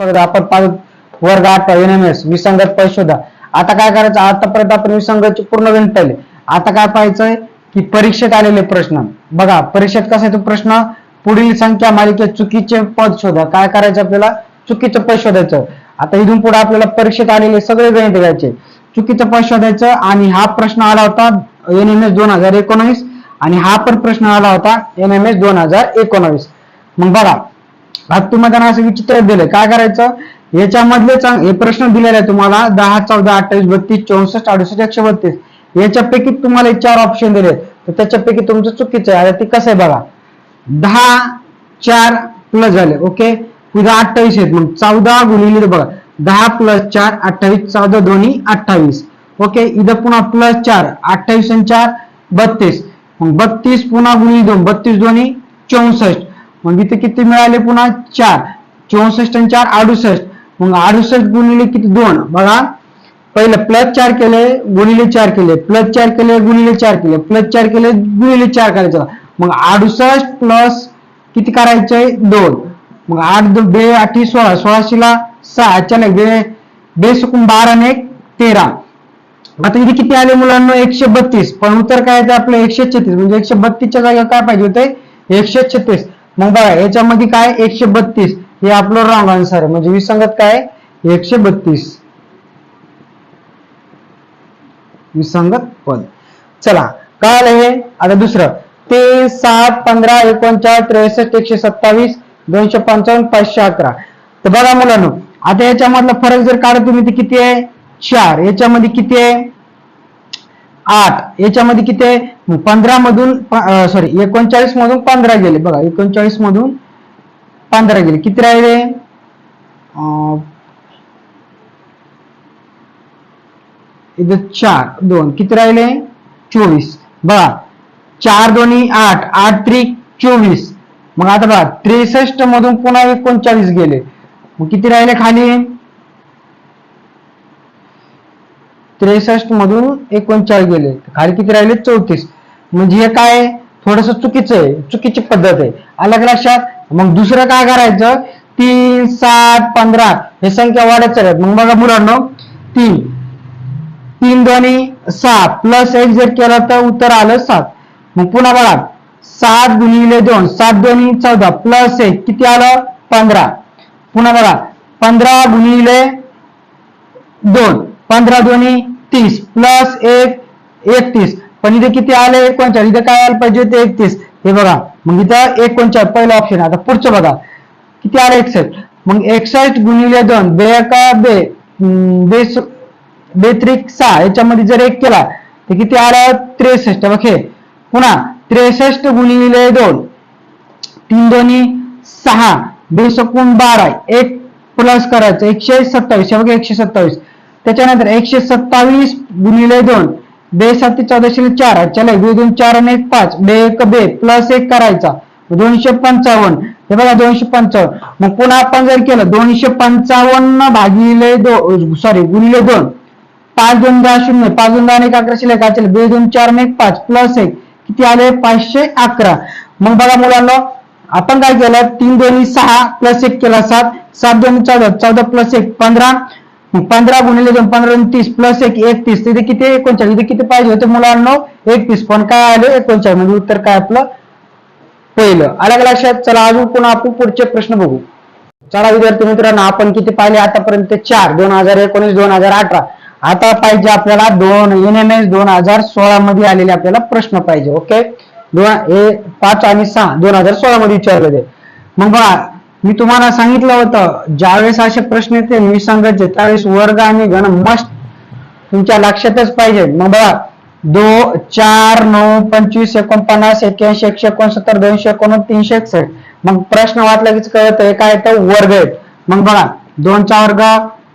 स्वागत आपण वर्ग आठवा एन एम एस विसंगत परिशोधा शोधा. आता काय करायचं? आतापर्यंत आपण विसंगतचे पूर्ण गणित पाहिले. आता काय पाहायचंय? की परीक्षेत आलेले प्रश्न. बघा परीक्षेत कसा येतो प्रश्न? पुढील संख्या मालिकेत चुकीचे पद शोधा. काय करायचं आपल्याला? चुकीचं पद शोधायचं. आता इथून पुढे आपल्याला परीक्षेत आलेले सगळे गणित घ्यायचे. चुकीचं पद शोधायचं आणि हा प्रश्न आला होता एन एम एस दोन हजार एकोणावीस आणि हा पण प्रश्न आला होता एन एम एस दोन हजार एकोणावीस. मग बघा भाग तुम्हाला असं विचित्र दिलंय. काय करायचं? याच्यामधले चांग- हे प्रश्न दिलेले आहे तुम्हाला. दहा चौदा अठ्ठावीस बत्तीस चौसष्ट अडुसष्ट एकशे बत्तीस. याच्यापैकी तुम्हाला चार ऑप्शन दिले तर त्याच्यापैकी तुमचं चुकीचं आहे. आता ते कसं आहे बघा. दहा चार प्लस झाले. ओके? पुन्हा अठ्ठावीस आहेत. मग चौदा गुणिले बघा. दहा प्लस चार अठ्ठावीस. चौदा दोन्ही अठ्ठावीस. ओके? इथं पुन्हा प्लस चार अठ्ठावीस आणि चार बत्तीस. मग बत्तीस पुन्हा गुणिले दोन. बत्तीस दोन्ही चौसष्ट. मग इथे किती मिळाले पुन्हा चार? चौसष्ट आणि चार अडुसष्ट. मग अडुसष्ट गुणिले किती? दोन. बघा. पहिलं प्लस चार केले गुणिले चार केले. प्लस चार केले गुणिले चार केले. प्लस चार केले गुणिले चार करायचं. मग अडुसष्ट प्लस किती करायचंय दोन. मग आठ बे आठी सोळा. सोळाशेला सहा. अचानक बे बेसुकून बारा आणि एक तेरा. आता इथे किती आले मुलांना? एकशे बत्तीस. पण उत्तर काय आहे आपलं एकशे छत्तीस. म्हणजे एकशे बत्तीसच्या जागेवर काय पाहिजे होते? एकशे छत्तीस. मग बघा याच्यामध्ये काय एकशे बत्तीस. हे आपलं रॉंग आन्सर आहे. म्हणजे विसंगत काय एकशे बत्तीस. विसंगत पद. चला काय आलं हे? आता दुसरं. ते सात पंधरा एकोणचाळीस त्रेसष्ट एकशे सत्तावीस दोनशे पंचावन्न पाचशे अकरा. तर बघा मुलांनो आता याच्यामधला फरक जर काढत तुम्ही ते किती आहे? चार. याच्यामध्ये किती आहे? आठ. याच्यामध्ये किती आहे? पंधरा मधून सॉरी एकोणचाळीस मधून पंधरा गेले. बघा एकोणचाळीस मधून पंधरा गेले. किती राहिले? अं, इथं चार दोन. किती राहिले? चोवीस. बघा चार दोन्ही आठ. आठ त्रि चोवीस. मग आता बघा त्रेसष्ट मधून पुन्हा एकोणचाळीस गेले. मग किती राहिले खाली? त्रेसष्ट मधून एकोणचाळीस गेले. खाली किती राहिले? चौतीस. म्हणजे हे काय थोडस चुकीचं आहे. चुकीची पद्धत आहे. अलग लक्षात. मग दुसरं काय करायचं? तीन सात पंधरा. हे संख्या वाढत चालत मग बघा मुलांना. तीन. तीन दोन्ही सहा प्लस एक जर केलं तर उत्तर आलं सात. मग पुन्हा बघा. सात गुणिले दोन. सात दोन्ही चौदा. प्लस एक. किती आलं? पंधरा. पुन्हा बघा. पंधरा गुणिले दोन. पंधरा दोन्ही तीस. प्लस एक एकतीस. पण इथे किती आले? एकोणचाळीस. इथे काय आलं पाहिजे? ते एकतीस. हे बघा. मग इथं एकोणचाळीस. पहिलं ऑप्शन आता पुढचं बघा. किती आलं? एकसष्ट. मग एकसष्ट गुणिले दोन. बे का बे बेस बेत्रिक सहा. याच्यामध्ये जर एक केला तर किती आलं? त्रेसष्ट. ओके पुन्हा त्रेसष्ट गुणिले दोन. तीन दोन्ही सहा. बेसकून बारा. एक प्लस करायचं. एकशे सत्तावीस. हे बघा एकशे सत्तावीस. त्याच्यानंतर एकशे सत्तावीस गुणिले दोन बे साती चौदाशे चार चला बे दोन चार आणि एक पाच बे एक बे प्लस एक करायचा. दोनशे पंचावन्न. हे बघा दोनशे पंचावन्न. मग पुन्हा आपण जर केलं दोनशे पंचावन्न भागिले दो सॉरी गुणिले दोन. पाच दोन दहा शून्य पाच दोन दहा आणि एक अकरा शिल्लक असेल बे दोन चार एक पाच प्लस एक. किती आले? पाचशे अकरा. मग बघा मुलांना आपण काय केलं? तीन दोन्ही सहा प्लस एक केला सात सात दोन चौदा चौदा प्लस एक पंधरा. पंधरा गुणिले दोन पंधरा तीस प्लस एक एकतीस तिथे किती एकोणचाळीस. इथे किती पाहिजे होते मुलांना? एकतीस पण काय आले? एकोणचाळीस. म्हणजे उत्तर काय आपलं? पहिलं. अलग लक्षात? चला अजून पुन्हा आपण पुढचे प्रश्न बघू. चला विद्यार्थी मित्रांनो आपण किती पाहिले? आतापर्यंत चार. दोन हजार एकोणीस दोन हजार अठरा. आता पाहिजे आपल्याला दोन. एन एम एस दोन हजार सोळा मध्ये आलेले आपल्याला प्रश्न पाहिजे. ओके? दोन पाच आणि सहा. दोन हजार सोळा मध्ये विचारले मग बघा मी तुम्हाला सांगितलं होतं ज्यावेळेस असे प्रश्न येते मी सांगायचे त्यावेळेस वर्ग आणि गण मस्ट तुमच्या लक्षातच पाहिजे. मग बघा दो चार नऊ पंचवीस एकोणपन्नास एक्याऐंशी एकशे एकोणसत्तर दोनशे एकोणनव्वद तीनशे एकसष्ट. मग प्रश्न वाचला की कळत आहे काय तर वर्ग आहेत. मग बघा दोनचा वर्ग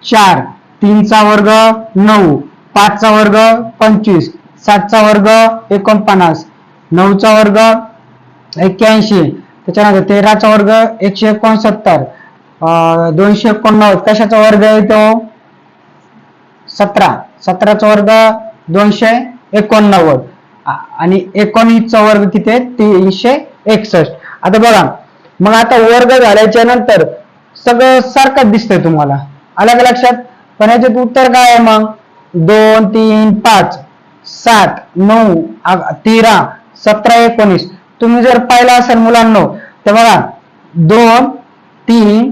चार. तीनचा वर्ग नऊ. पाचचा वर्ग पंचवीस. सातचा वर्ग एकोणपन्नास. नऊचा वर्ग एक्क्याऐंशी. त्याच्यानंतर तेराचा वर्ग एकशे एकोणसत्तर दोनशे एकोणनव्वद. कशाचा वर्ग आहे तो? सतरा. सतराचा वर्ग दोनशे एकोणनव्वद. आणि एकोणीसचा वर्ग किती आहे? तीनशे एकसष्ट. आता बघा मग आता वर्ग झाल्याच्यानंतर सगळं सारखंच दिसतंय तुम्हाला. आलं का लक्षात? पण याच्यात उत्तर काय आहे मग? दोन तीन पाच सात नऊ तेरा सतरा एकोणीस. तुम्ही जर पाहिलं असेल मुलांनो तर बघा दोन तीन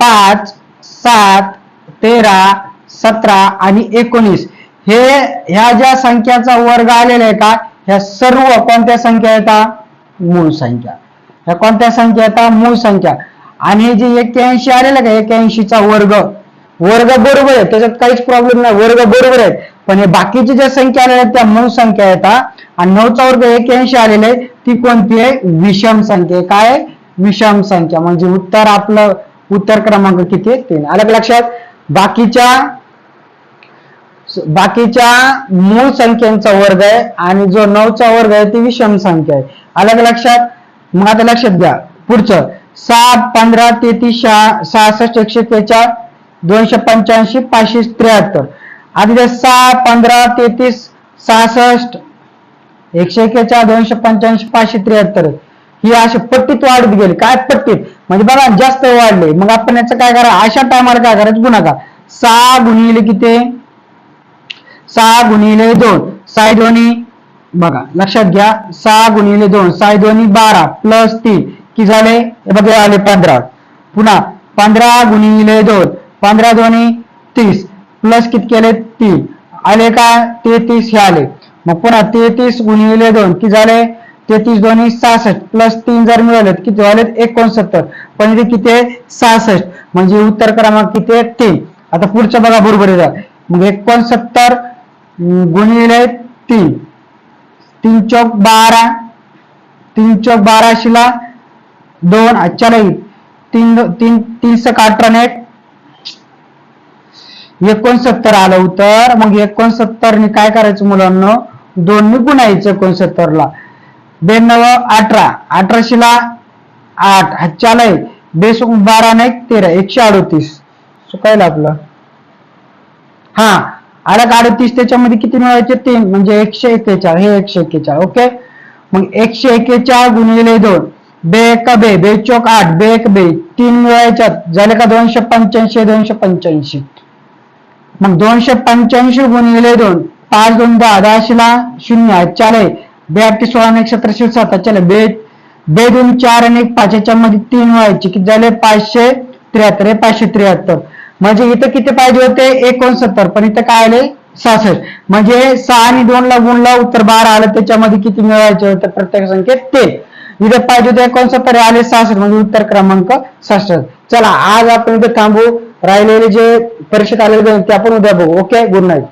पाच सात तेरा सतरा आणि एकोणीस. हे ह्या ज्या संख्याचा वर्ग आलेला आहे का ह्या सर्व कोणत्या संख्या येतात मूळ संख्या. ह्या कोणत्या संख्या येतात मूळ संख्या. आणि हे जे एक्क्याऐंशी आलेलं का एक्क्याऐंशीचा वर्ग? वर्ग बरोबर आहे त्याच्यात काहीच प्रॉब्लेम नाही वर्ग बरोबर आहे. पण हे बाकीचे ज्या संख्या आलेल्या आहेत त्या मूळ संख्या येतात आणि नऊचा वर्ग एक्क्याऐंशी आलेले आहे ती कोणती आहे? विषम संख्या. आहे. काय विषम संख्या. म्हणजे उत्तर आपलं उत्तर क्रमांक किती आहे? तीन. आलं लक्षात? बाकीच्या बाकीच्या मूळ संख्यांचा वर्ग आहे आणि जो नऊचा वर्ग आहे ती विषम संख्या आहे. आलं लक्षात? मग आता लक्षात घ्या. पुढचं. सात पंधरा तेहतीस सहासष्ट एकशे त्रेचाळ दोनशे पंच्याऐंशी पाचशे त्र्याहत्तर. आधी सहा पंधरा तेहतीस सहासष्ट एकशे एक्केचाळ दोनशे पंच्याऐंशी पाचशे त्र्याहत्तर. ही अशी पट्टीत वाढत गेली. काय पट्टीत? म्हणजे बघा जास्त वाढले. मग आपण याचं काय करा? अशा टायमाला काय करायचं? गुणाकार सहा गुणिले किती? सहा गुणिले दोन. साय दोन्ही बघा लक्षात घ्या. सहा गुणिले दोन. साय दोन्ही बारा प्लस तीन. कि झाले? हे बघा आले पंधरा. पुन्हा पंधरा गुणिले दोन. पंधरा दोन्ही तीस. प्लस किती केले? तीन. आले का? तेहतीस हे आले. मग पुन्हा तेहतीस गुणिले दोन किती झाले? तेहतीस दोन्ही सहासष्ट प्लस तीन जर मिळालेत किती झाले एकोणसत्तर. पण इथे किती आहे? सहासष्ट. म्हणजे उत्तर क्रमांक किती आहे? तीन. आता पुढचं बघा बरोबर आहे मग एकोणसत्तर गुणिले तीन. तीन चौक बारा. तीन चौक बाराशेला दोन. अच्छा नाही तीन तीन तीन सक अठरा नेट एकोणसत्तर आलं उत्तर. मग एकोणसत्तर ने काय करायचं मुलांना? दोन ने गुणायचं एकोणसत्तर ला ब्याण्णव अठरा. अठराशेला आठ. हातच्याला बेस बारा नाही तेरा. एकशे अडोतीस. चुकायला आपलं. हा. अडक अडतीस. त्याच्यामध्ये किती मिळवायचे? तीन. म्हणजे एकशे एक्केचाळ हे एकशे एक्केचाळ ओके? मग एकशे एक्केचाळ गुणिले दोन. बे एक बे. बे चौक आठ. बे एक बे. तीन मिळवायच्यात. झाले का दोनशे पंच्याऐंशी? दोनशे पंच्याऐंशी. मग दोनशे पंच्याऐंशी गुणिले दोन. पाच दोन दहा दहाशेला शून्य चार बे सोळा आणि एक सतराशे सात चला बे बे दोन चार आणि एक पाच याच्यामध्ये तीन व्हायचे. किती झाले? पाचशे त्र्याहत्तर. हे पाचशे त्र्याहत्तर. म्हणजे इथं किती पाहिजे होते? एकोणसत्तर. पण इथं काय आले? सहासष्ट. म्हणजे सहा आणि दोन ला गुणला उत्तर बारा आलं. त्याच्यामध्ये किती मिळवायचे होते? प्रत्येक संख्येत ते इथे पाहिजे होते एकोणसत्तर. आले सहासष्ट. म्हणजे उत्तर क्रमांक सहासष्ट. चला आज आपण इथे थांबू. राहिलेले जे परीक्षेत आलेले ते आपण उद्या बघू. Okay good night